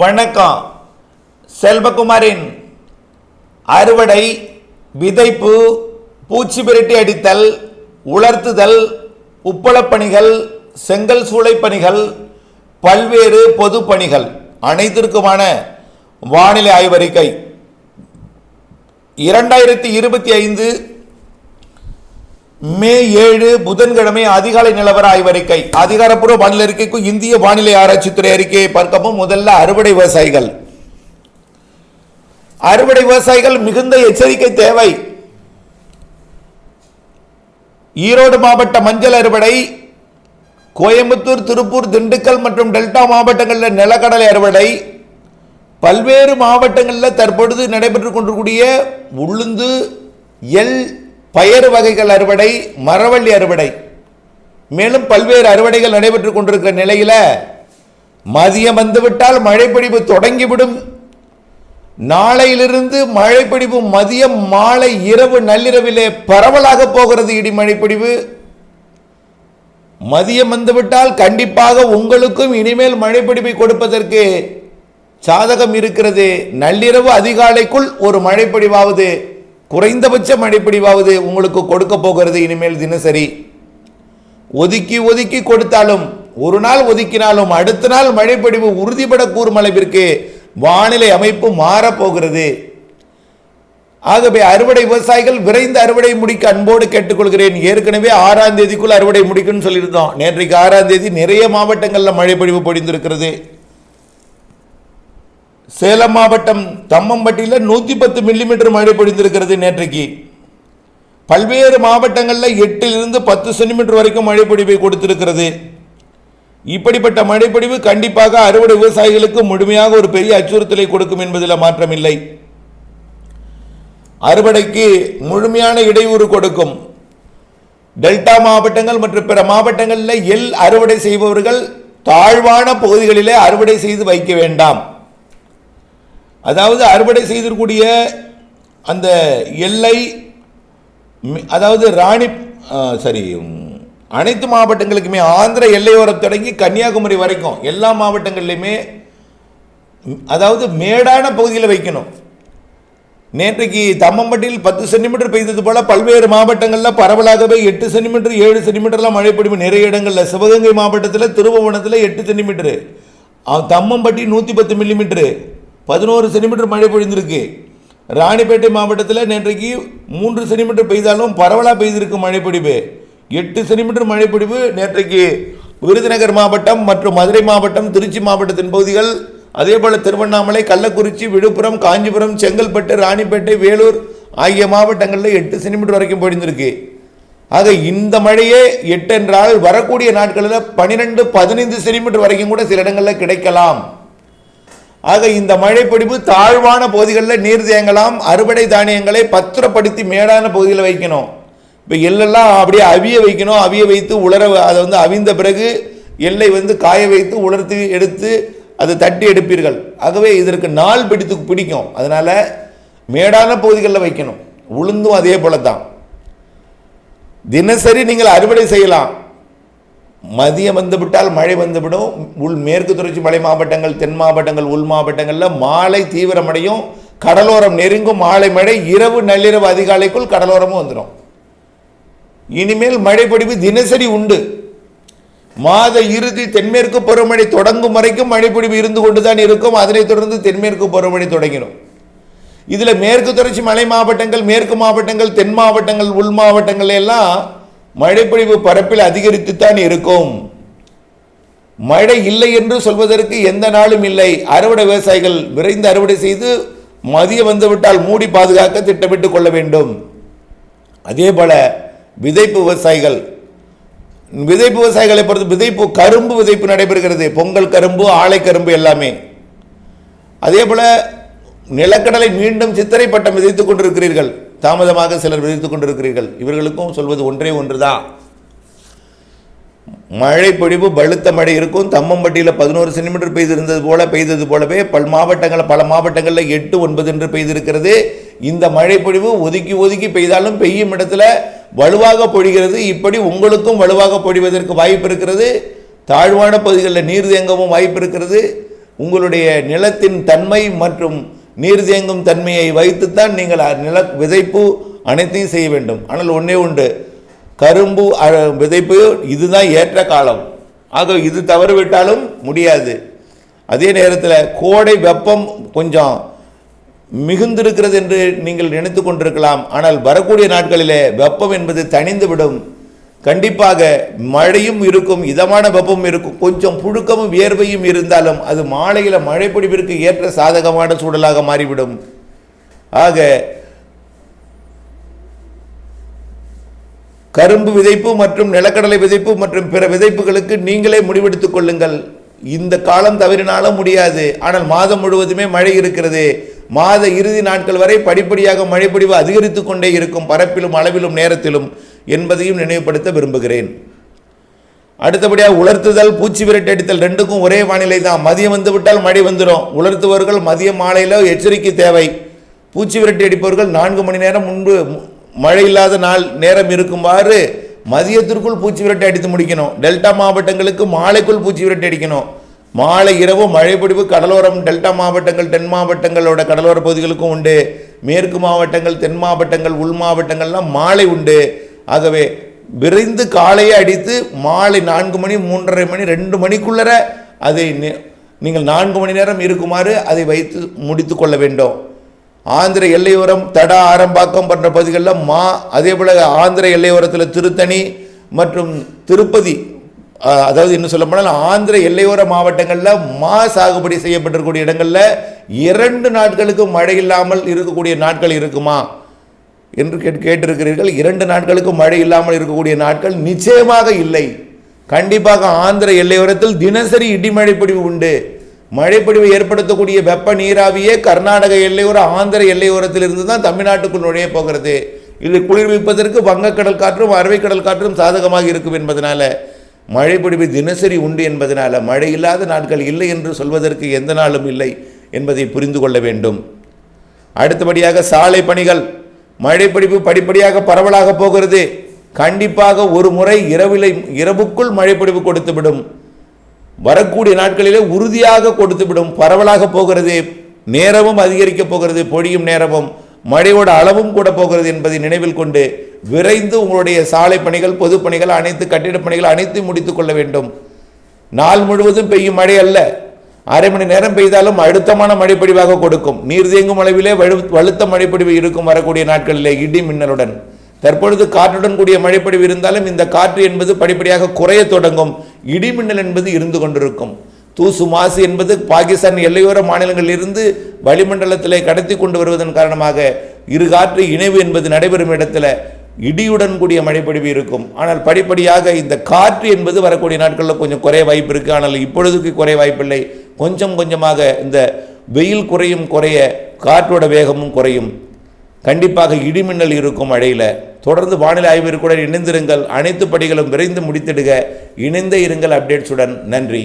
வணக்கம். செல்வகுமாரின் அறுவடை விதைப்பு பூச்சி விரட்டி அடித்தல் உலர்த்துதல் உப்பளப்பணிகள் செங்கல் சூளை பணிகள் பல்வேறு பொது பணிகள் அனைத்திற்குமான வானிலை ஆய்வறிக்கை. இரண்டாயிரத்தி இருபத்தி ஐந்து மே ஏழு புதன்கிழமை அதிகாலை நிலவர ஆய்வறிக்கை. அதிகாரப்பூர்வ வானிலை அறிக்கைக்கும் இந்திய வானிலை ஆராய்ச்சித்துறை அறிக்கையை பார்க்கவும் முதல்ல அறுவடை விவசாயிகள். அறுவடை விவசாயிகள் மிகுந்த எச்சரிக்கை தேவை. ஈரோடு மாவட்ட மஞ்சள் அறுவடை கோயம்புத்தூர் திருப்பூர் திண்டுக்கல் மற்றும் டெல்டா மாவட்டங்களில் நிலக்கடலை அறுவடை பல்வேறு மாவட்டங்களில் தற்பொழுது நடைபெற்றுக் கொண்டிருக்கூடிய உளுந்து எல் பயறு வகைகள் அறுவடை மரவள்ளி அறுவடை. மேலும் பல்வேறு அறுவடைகள் நடைபெற்றுக் கொண்டிருக்கிற நிலையில் மதியம் வந்துவிட்டால் மழைப்பிடிப்பு தொடங்கிவிடும். நாளையிலிருந்து மழைப்பிடிப்பு மதியம் மாலை இரவு நள்ளிரவிலே பரவலாக போகிறது இடி மழைப்பிடிவு மதியம் வந்துவிட்டால் கண்டிப்பாக உங்களுக்கும் இனிமேல் மழைப்பிடிப்பை கொடுப்பதற்கு சாதகம் இருக்கிறது. நள்ளிரவு அதிகாலைக்குள் ஒரு மழைப்பொழிவாவது குறைந்தபட்ச மழைப்பொழிவாவது உங்களுக்கு கொடுக்க போகிறது இனிமேல் தினசரி. ஒதுக்கி ஒதுக்கி கொடுத்தாலும் ஒரு நாள் ஒதுக்கினாலும் அடுத்த நாள் மழைப்பொழிவு உறுதிபட கூறும் அளவிற்கு வானிலை அமைப்பு மாறப்போகிறது. ஆகவே அறுவடை விவசாயிகள் விரைந்து அறுவடை முடிக்க அன்போடு கேட்டுக்கொள்கிறேன். ஏற்கனவே ஆறாம் தேதிக்குள் அறுவடை முடிக்கும்னு சொல்லியிருந்தோம். நேற்றைக்கு ஆறாம் தேதி நிறைய மாவட்டங்களில் மழைப்பொழிவு பொழிந்திருக்கிறது. சேலம் மாவட்டம் தம்மம்பட்டியில் நூற்றி பத்து மில்லிமீட்டர் மழை பொழிந்திருக்கிறது நேற்றைக்கு. பல்வேறு மாவட்டங்களில் எட்டிலிருந்து பத்து சென்டிமீட்டர் வரைக்கும் மழைப்பொடிவை கொடுத்திருக்கிறது. இப்படிப்பட்ட மழைப்பொழிவு கண்டிப்பாக அறுவடை விவசாயிகளுக்கு முழுமையாக ஒரு பெரிய அச்சுறுத்தலை கொடுக்கும் என்பதில் மாற்றமில்லை. அறுவடைக்கு முழுமையான இடையூறு கொடுக்கும். டெல்டா மாவட்டங்கள் மற்றும் பிற மாவட்டங்களில் எல் அறுவடை செய்பவர்கள் தாழ்வான பகுதிகளிலே அறுவடை செய்து வைக்க வேண்டாம். அதாவது அறுவடை செய்திருக்கூடிய அந்த எல்லை அதாவது ராணி சரி அனைத்து மாவட்டங்களுக்குமே ஆந்திர எல்லையோரம் தொடங்கி கன்னியாகுமரி வரைக்கும் எல்லா மாவட்டங்கள்லையுமே அதாவது மேடான பகுதியில் வைக்கணும். நேற்றைக்கு தம்மம்பட்டியில் பத்து சென்டிமீட்டர் பெய்தது போல பல்வேறு மாவட்டங்களில் பரவலாகவே எட்டு சென்டிமீட்டர் ஏழு சென்டிமீட்டர்லாம் மழை பிடிப்பு நிறைய இடங்களில். சிவகங்கை மாவட்டத்தில் திருபுவனத்தில் எட்டு சென்டிமீட்டரு. தம்மம்பட்டி நூற்றி பத்து மில்லிமீட்டரு. பதினோரு சென்டிமீட்டர் மழை பொழிந்திருக்கு. ராணிப்பேட்டை மாவட்டத்தில் நேற்றைக்கு மூன்று சென்டிமீட்டர் பெய்தாலும் பரவலாக பெய்திருக்கு மழை எட்டு சென்டிமீட்டர் மழைப்பிடிப்பு நேற்றைக்கு விருதுநகர் மாவட்டம் மற்றும் மதுரை மாவட்டம் திருச்சி மாவட்டத்தின் பகுதிகள் அதேபோல் திருவண்ணாமலை கள்ளக்குறிச்சி விழுப்புரம் காஞ்சிபுரம் செங்கல்பட்டு ராணிப்பேட்டை வேலூர் ஆகிய மாவட்டங்களில் எட்டு சென்டிமீட்டர் வரைக்கும் பொழிந்திருக்கு. ஆக இந்த மழையே எட்டு என்றால் வரக்கூடிய நாட்களில் பன்னிரெண்டு பதினைந்து சென்டிமீட்டர் வரைக்கும் கூட சில இடங்களில் கிடைக்கலாம். ஆக இந்த மழைப்பிடிப்பு தாழ்வான பகுதிகளில் நீர் தேங்கலாம் அறுவடை தானியங்களை பத்திரப்படுத்தி மேடான பகுதியில் வைக்கணும். இப்போ எள்ளெல்லாம் அப்படியே அவிய வைக்கணும். அவிய வைத்து உலர அதை வந்து அவிந்த பிறகு எள்ளை வந்து காய வைத்து உலர்த்தி எடுத்து அதை தட்டி எடுப்பீர்கள். ஆகவே இதற்கு நாள் பிடித்து பிடிக்கும். அதனால் மேடான பகுதிகளில் வைக்கணும். உளுந்தும் அதே போல தான் தினசரி நீங்கள் அறுவடை செய்யலாம். மதியம் வந்துவிட்டால் மழை வந்துவிடும். உள் மேற்கு தொடர்ச்சி மலை மாவட்டங்கள் தென் மாவட்டங்கள் உள் மாவட்டங்களில் மாலை தீவிரமடையும். கடலோரம் நெருங்கும் மாலை மழை. இரவு நள்ளிரவு அதிகாலைக்குள் கடலோரமும் வந்துடும் இனிமேல் மழைப்பொடிவு தினசரி உண்டு. மாத இறுதி தென்மேற்கு பருவமழை தொடங்கும் வரைக்கும் மழைப்பொழிவு இருந்து கொண்டுதான் இருக்கும். அதனைத் தொடர்ந்து தென்மேற்கு பருவமழை தொடங்கிடும் இதில் மேற்கு தொடர்ச்சி மலை மாவட்டங்கள் மேற்கு மாவட்டங்கள் தென் மாவட்டங்கள் உள் மாவட்டங்கள் எல்லாம் மழைப்பொழிவு பரப்பில் அதிகரித்துத்தான் இருக்கும். மழை இல்லை என்று சொல்வதற்கு எந்த நாளும் இல்லை. அறுவடை விவசாயிகள் விரைந்து அறுவடை செய்து மதியம் வந்துவிட்டால் மூடி பாதுகாக்க திட்டமிட்டுக் கொள்ள வேண்டும். அதே போல விதைப்பு விவசாயிகள் விதைப்பு விவசாயிகளை பொறுத்து விதைப்பு கரும்பு விதைப்பு நடைபெறுகிறது. பொங்கல் கரும்பு ஆலை கரும்பு எல்லாமே. அதே போல நிலக்கடலை மீண்டும் சித்திரை பட்டம் விதைத்துக் கொண்டிருக்கிறீர்கள். தாமதமாக சிலர் விதைத்துக் கொண்டிருக்கிறீர்கள். இவர்களுக்கும் சொல்வது ஒன்றே ஒன்றுதான் மழை பொழிவு பழுத்த மழை இருக்கும். தம்மம்பட்டியில் பதினோரு சென்டிமீட்டர் பெய்திருந்தது போல பெய்தது போலவே பல் மாவட்டங்கள் பல மாவட்டங்களில் எட்டு ஒன்பது என்று பெய்திருக்கிறது. இந்த மழை பொழிவு ஒதுக்கி ஒதுக்கி பெய்தாலும் பெய்யும் இடத்துல வலுவாக பொழிகிறது. இப்படி உங்களுக்கும் வலுவாக பொழிவதற்கு வாய்ப்பு இருக்கிறது. தாழ்வான பகுதிகளில் நீர் தேங்கவும் வாய்ப்பு இருக்கிறது. உங்களுடைய நிலத்தின் தன்மை மற்றும் நீர் தேங்கும் தன்மையை வைத்துத்தான் நீங்கள் நில விதைப்பு அனைத்தையும் செய்ய வேண்டும். ஆனால் ஒன்றே உண்டு. கரும்பு அ- விதைப்பு இதுதான் ஏற்ற காலம். ஆக இது தவறுவிட்டாலும் முடியாது. அதே நேரத்தில் கோடை வெப்பம் கொஞ்சம் மிகுந்திருக்கிறது என்று நீங்கள் நினைத்து கொண்டிருக்கலாம். ஆனால் வரக்கூடிய நாட்களிலே வெப்பம் என்பது தணிந்துவிடும். கண்டிப்பாக மழையும் இருக்கும் இதமான வெப்பம் இருக்கும் கொஞ்சம் புழுக்கமும் வியர்வையும் இருந்தாலும் அது மாலையில் மழை பொழிவிற்கு ஏற்ற சாதகமான சூழலாக மாறிவிடும். ஆக கரும்பு விதைப்பு மற்றும் நிலக்கடலை விதைப்பு மற்றும் பிற விதைப்புகளுக்கு நீங்களே முடிவெடுத்துக் கொள்ளுங்கள். இந்த காலம் தவறினாலும் முடியாது. ஆனால் மாதம் முழுவதுமே மழை இருக்கிறது. மாத இறுதி நாட்கள் வரை படிப்படியாக மழைப்பொழிவு அதிகரித்து கொண்டே இருக்கும் பரப்பிலும் அளவிலும் நேரத்திலும். என்பதையும் நினைவுபடுத்த விரும்புகிறேன். அடுத்தபடியாக உலர்த்துதல் பூச்சி விரட்டி அடித்தல் ரெண்டுக்கும் ஒரே வானிலை தான் மதியம் வந்து விட்டால் மழை வந்துடும் உலர்த்துவர்கள் மதியம் மாலையில் எச்சரிக்கை தேவை. பூச்சி விரட்டி அடிப்பவர்கள் நான்கு மணி நேரம் முன்பு மழை இல்லாத நாள் நேரம் இருக்குமாறு மதியத்திற்குள் பூச்சி விரட்டி அடித்து முடிக்கணும். டெல்டா மாவட்டங்களுக்கு மாலைக்குள் பூச்சி விரட்டி அடிக்கணும். மாலை இரவு மழைப்பிடிப்பு கடலோரம் டெல்டா மாவட்டங்கள் தென் மாவட்டங்களோட கடலோர பகுதிகளுக்கும் உண்டு. மேற்கு மாவட்டங்கள் தென் மாவட்டங்கள் உள் மாவட்டங்கள்லாம் மாலை உண்டு. ஆகவே விரைந்து காலையே அடித்து மாலை நான்கு மணி மூன்றரை மணி ரெண்டு மணிக்குள்ளர அதை நீங்கள் நான்கு மணி நேரம் இருக்குமாறு அதை வைத்து முடித்து கொள்ள வேண்டும். ஆந்திர எல்லையோரம் தடா ஆரம்பாக்கம் போன்ற பகுதிகளில் மா அதே போல் ஆந்திர எல்லையோரத்தில் திருத்தணி மற்றும் திருப்பதி அதாவது இன்னும் சொல்ல போனால் ஆந்திர எல்லையோர மாவட்டங்களில் மா சாகுபடி செய்யப்பட்டிருக்கக்கூடிய இடங்களில் இரண்டு நாட்களுக்கு மழை இல்லாமல் இருக்கக்கூடிய நாட்கள் இருக்குமா? என்று கேட் கேட்டிருக்கிறீர்கள். இரண்டு நாட்களுக்கு மழை இல்லாமல் இருக்கக்கூடிய நாட்கள் நிச்சயமாக இல்லை. கண்டிப்பாக ஆந்திர எல்லையோரத்தில் தினசரி இடிமழைப்பொடிவு உண்டு. மழைப்பொழிவை ஏற்படுத்தக்கூடிய வெப்ப நீராவியே கர்நாடக எல்லையோர ஆந்திர எல்லையோரத்தில் இருந்து தான் தமிழ்நாட்டுக்குள் நுழைய போகிறது. இது குளிர்விப்பதற்கு வங்கக்கடல் காற்றும் அரபிக்கடல் காற்றும் சாதகமாக இருக்கும் என்பதனால மழைப்பொடிவு தினசரி உண்டு என்பதனால மழை இல்லாத நாட்கள் இல்லை என்று சொல்வதற்கு எந்த நாளும் இல்லை என்பதை புரிந்து கொள்ள வேண்டும். அடுத்தபடியாக சாலை பணிகள். மழைப்பிடிப்பு படிப்படியாக பரவலாக போகிறது. கண்டிப்பாக ஒரு முறை இரவிலை இரவுக்குள் மழைப்பிடிப்பு கொடுத்துவிடும். வரக்கூடிய நாட்களிலே உறுதியாக கொடுத்துவிடும். பரவலாக போகிறது. நேரமும் அதிகரிக்க போகிறது. பொழியும் நேரமும் மழையோட அளவும் கூட போகிறது என்பதை நினைவில் கொண்டு விரைந்து உங்களுடைய சாலை பணிகள் பொதுப்பணிகள் அனைத்து கட்டிடப் பணிகள் அனைத்தையும் முடித்துக் கொள்ள வேண்டும். நாள் முழுவதும் பெய்யும் மழை அல்ல. அரை மணி நேரம் பெய்தாலும் அழுத்தமான மழைப்பொழிவாக கொடுக்கும். நீர் தேங்கும் அளவிலே வலு வலுத்த மழைப்பொழிவு இருக்கும் வரக்கூடிய நாட்களிலே இடி மின்னலுடன். தற்பொழுது காற்றுடன் கூடிய மழைப்பொழிவு இருந்தாலும் இந்த காற்று என்பது படிப்படியாக குறைய தொடங்கும். இடி மின்னல் என்பது இருந்து கொண்டிருக்கும். தூசு மாசு என்பது பாகிஸ்தான் எல்லையோர மாநிலங்களில் இருந்து வளிமண்டலத்திலே கடத்தி கொண்டு வருவதன் காரணமாக இரு காற்று இணைவு என்பது நடைபெறும் இடத்துல இடியுடன் கூடிய மழைப்பொழிவு இருக்கும். ஆனால் படிப்படியாக இந்த காற்று என்பது வரக்கூடிய நாட்களில் கொஞ்சம் குறைய வாய்ப்பு இருக்குது ஆனால் இப்பொழுதுக்கு குறைய வாய்ப்பில்லை. கொஞ்சம் கொஞ்சமாக இந்த வெயில் குறையும் குறைய காற்றோட வேகமும் குறையும். கண்டிப்பாக இடிமின்னல் இருக்கும் மழையில் தொடர்ந்து வானிலை ஆய்விற்குடன் இணைந்திருங்கள். அனைத்து படிகளும் விரைந்து முடித்திடுக. இணைந்தே இருங்கள் அப்டேட்ஸுடன். நன்றி.